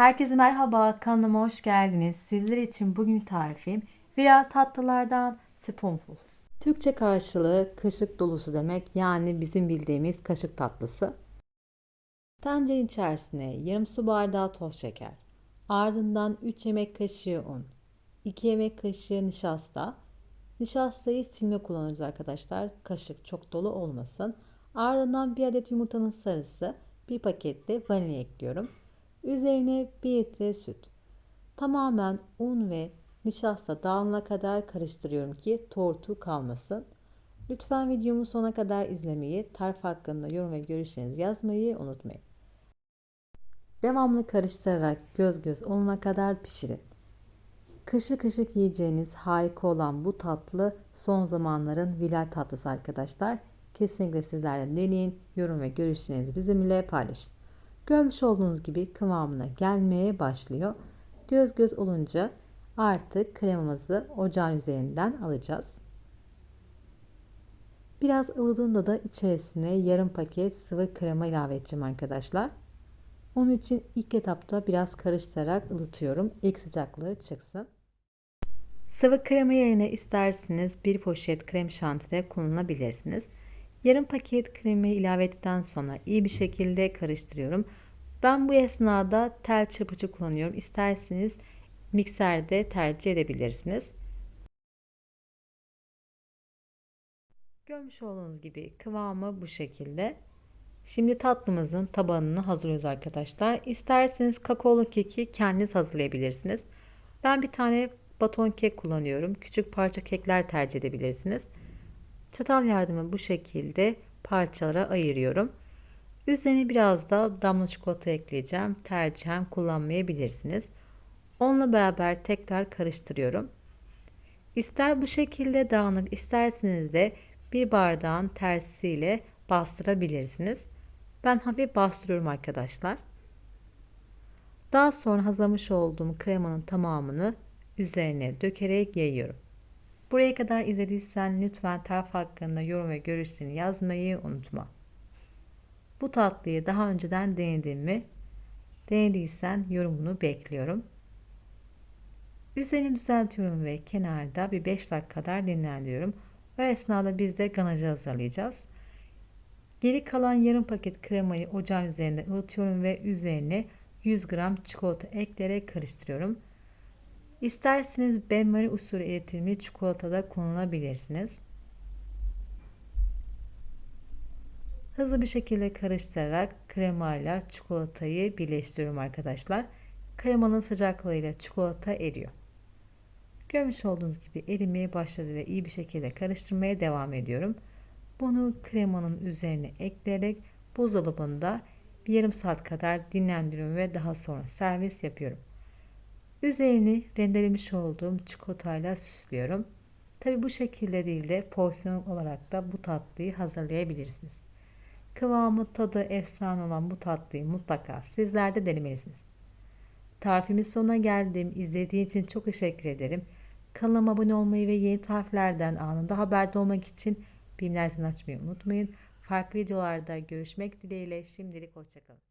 Herkese merhaba, kanalıma hoş geldiniz. Sizler için bugün tarifim viral tatlılardan spoonful. Türkçe karşılığı kaşık dolusu demek yani bizim bildiğimiz kaşık tatlısı. Tencerenin içerisine yarım su bardağı toz şeker, ardından 3 yemek kaşığı un, 2 yemek kaşığı nişasta, nişastayı silme kullanıyoruz arkadaşlar. Kaşık çok dolu olmasın. Ardından bir adet yumurtanın sarısı, bir paket de vanilya ekliyorum. Üzerine 1 litre süt. Tamamen un ve nişasta dağılana kadar karıştırıyorum ki tortu kalmasın. Lütfen videomu sona kadar izlemeyi, tarif hakkında yorum ve görüşlerinizi yazmayı unutmayın. Devamlı karıştırarak göz göz olana kadar pişirin. Kaşık kaşık yiyeceğiniz harika olan bu tatlı son zamanların viral tatlısı arkadaşlar. Kesinlikle sizler de deneyin, yorum ve görüşlerinizi bizimle paylaşın. Görmüş olduğunuz gibi kıvamına gelmeye başlıyor. Göz göz olunca artık kremamızı ocağın üzerinden alacağız. Biraz ılıdığında da içerisine yarım paket sıvı krema ilave edeceğim arkadaşlar. Onun için ilk etapta biraz karıştırarak ılıtıyorum. İlk sıcaklığı çıksın. Sıvı krema yerine isterseniz bir poşet krem şanti kullanabilirsiniz. Yarım paket kremi ilave ettikten sonra iyi bir şekilde karıştırıyorum. Ben bu esnada tel çırpıcı kullanıyorum. İsterseniz mikserde tercih edebilirsiniz. Görmüş olduğunuz gibi kıvamı bu şekilde. Şimdi tatlımızın tabanını hazırlıyoruz arkadaşlar. İsterseniz kakaolu keki kendiniz hazırlayabilirsiniz. Ben bir tane baton kek kullanıyorum. Küçük parça kekler tercih edebilirsiniz. Çatal yardımı bu şekilde parçalara ayırıyorum. Üzerine biraz da damla çikolata ekleyeceğim. Tercihen kullanmayabilirsiniz. Onunla beraber tekrar karıştırıyorum. İster bu şekilde dağınık isterseniz de bir bardağın tersiyle bastırabilirsiniz. Ben hafif bastırıyorum arkadaşlar. Daha sonra hazırlamış olduğum kremanın tamamını üzerine dökerek yayıyorum. Buraya kadar izlediysen lütfen tarif hakkında yorum ve görüşlerini yazmayı unutma. Bu tatlıyı daha önceden denedin mi? Denediysen yorumunu bekliyorum. Üzerini düzeltiyorum ve kenarda bir 5 dakika kadar dinlendiriyorum. O esnada biz de ganajı hazırlayacağız. Geri kalan yarım paket kremayı ocağın üzerinde ılıtıyorum ve üzerine 100 gram çikolata ekleyerek karıştırıyorum. İsterseniz benmari usulü eritilmiş çikolata da kullanabilirsiniz. Hızlı bir şekilde karıştırarak kremayla çikolatayı birleştiriyorum arkadaşlar. Kremanın sıcaklığıyla çikolata eriyor. Görmüş olduğunuz gibi erimeye başladı ve iyi bir şekilde karıştırmaya devam ediyorum. Bunu kremanın üzerine ekleyerek buzdolabında bir yarım saat kadar dinlendiriyorum ve daha sonra servis yapıyorum. Üzerini rendelemiş olduğum çikolatayla süslüyorum. Tabi bu şekilde değil de porsiyon olarak da bu tatlıyı hazırlayabilirsiniz. Kıvamı tadı efsane olan bu tatlıyı mutlaka sizler de denemelisiniz. Tarifimin sonuna geldim. İzlediğiniz için çok teşekkür ederim. Kanalıma abone olmayı ve yeni tariflerden anında haberdar olmak için bildirimleri açmayı unutmayın. Farklı videolarda görüşmek dileğiyle şimdilik hoşçakalın.